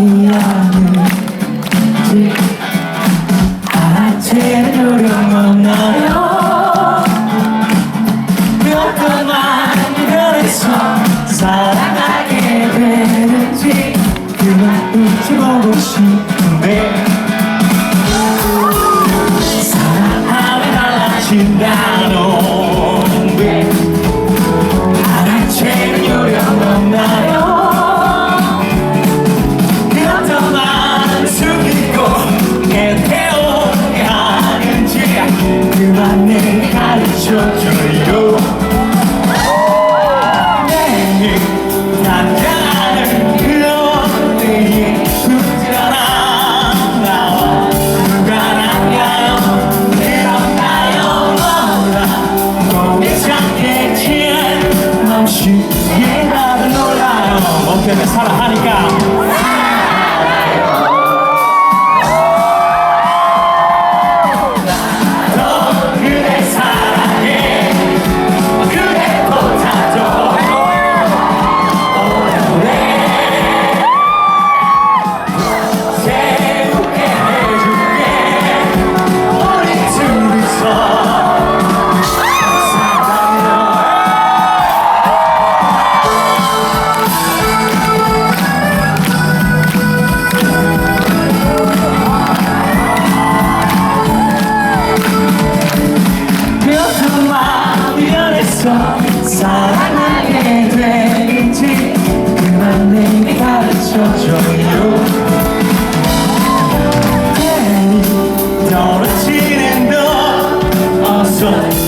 미안해 알아채는 노력만 나요 몇 번만 그래서 사랑하게 되는지 그만 웃지 보고 싶은데 쉽게 다들 놀아요 목표를 사랑하니까. 속